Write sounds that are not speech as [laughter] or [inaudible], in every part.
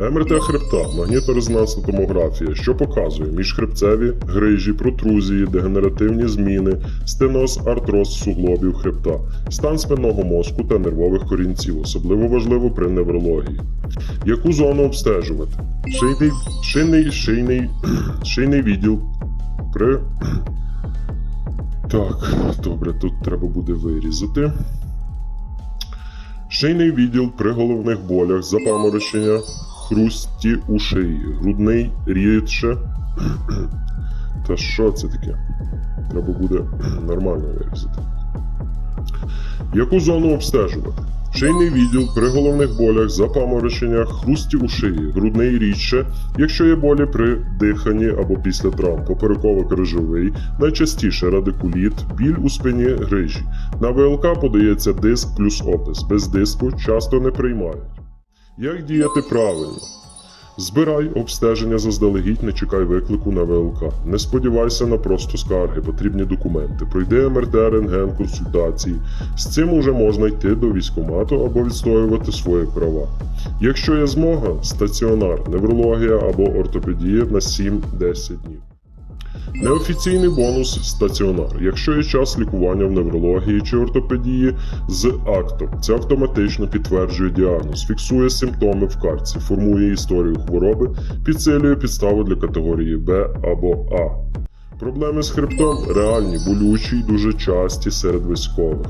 МРТ хребта, магніторезонансна томографія, що показує міжхребцеві грижі, протрузії, дегенеративні зміни, стеноз, артроз суглобів хребта, стан спинного мозку та нервових корінців, особливо важливо при неврології. Яку зону обстежувати? Шийний, шийний, шийний, [clears throat] шийний відділ при. [clears throat] Так, добре, тут треба буде вирізати. Шийний відділ при головних болях, запаморочення, хрусті у шиї, грудний рідше. [clears throat] Та що це таке? Треба буде нормально вирізати. Яку зону обстежувати? Шийний відділ при головних болях, запамороченнях, хрусті у шиї, грудний рідше, якщо є болі при диханні або після травм, попереково-крижовий, найчастіше радикуліт, біль у спині грижі. На ВЛК подається диск плюс опис. Без диску часто не приймають. Як діяти правильно? Збирай обстеження заздалегідь, не чекай виклику на ВЛК. Не сподівайся на просто скарги, потрібні документи. Пройди МРТ, рентген, консультації. З цим уже можна йти до військкомату або відстоювати свої права. Якщо є змога, стаціонар, неврологія або ортопедія на 7-10 днів. Неофіційний бонус стаціонар. Якщо є час лікування в неврології чи ортопедії з актом, це автоматично підтверджує діагноз, фіксує симптоми в картці, формує історію хвороби, підсилює підставу для категорії Б або А. Проблеми з хребтом реальні, болючі й дуже часті серед військових.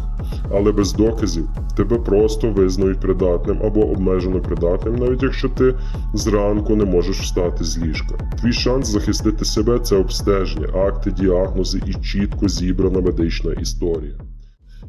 Але без доказів тебе просто визнають придатним або обмежено придатним, навіть якщо ти зранку не можеш встати з ліжка. Твій шанс захистити себе це обстеження, акти, діагнози і чітко зібрана медична історія.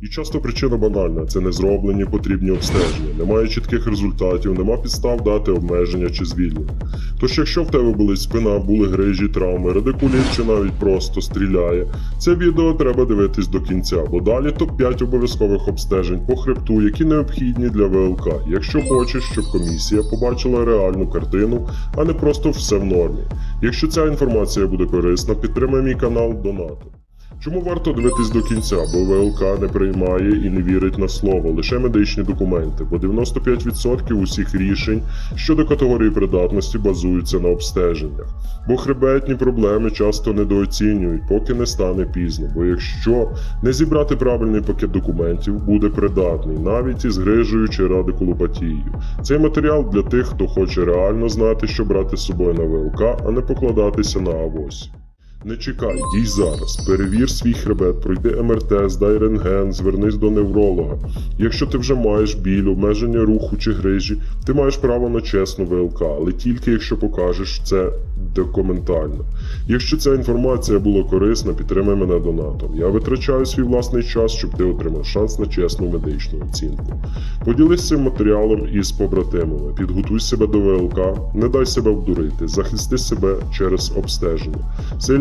І часто причина банальна це не зроблені потрібні обстеження, немає чітких результатів, нема підстав дати обмеження чи звільнення. Тож, якщо в тебе болить спина, були грижі, травми, радикуліт чи навіть просто стріляє, це відео треба дивитись до кінця, бо далі топ-5 обов'язкових обстежень по хребту, які необхідні для ВЛК, якщо хочеш, щоб комісія побачила реальну картину, а не просто все в нормі. Якщо ця інформація буде корисна, підтримай мій канал донатом. Чому варто дивитись до кінця? Бо ВЛК не приймає і не вірить на слово, лише медичні документи, бо 95% усіх рішень щодо категорії придатності базуються на обстеженнях. Бо хребетні проблеми часто недооцінюють, поки не стане пізно. Бо якщо не зібрати правильний пакет документів, буде придатний, навіть із грижею чи радикулопатією. Цей матеріал для тих, хто хоче реально знати, що брати з собою на ВЛК, а не покладатися на авось. Не чекай, дій зараз. Перевір свій хребет, пройди МРТ, здай рентген, звернись до невролога. Якщо ти вже маєш біль, обмеження руху чи грижі, ти маєш право на чесну ВЛК, але тільки якщо покажеш це документально. Якщо ця інформація була корисна, підтримай мене донатом. Я витрачаю свій власний час, щоб ти отримав шанс на чесну медичну оцінку. Поділись цим матеріалом із побратимами, підготуй себе до ВЛК, не дай себе вдурити, захисти себе через обстеження.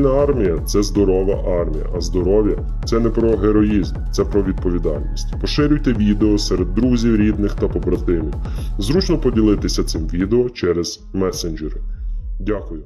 Сильна армія це здорова армія, а здоров'я це не про героїзм, це про відповідальність. Поширюйте відео серед друзів, рідних та побратимів. Зручно поділитися цим відео через месенджери. Дякую.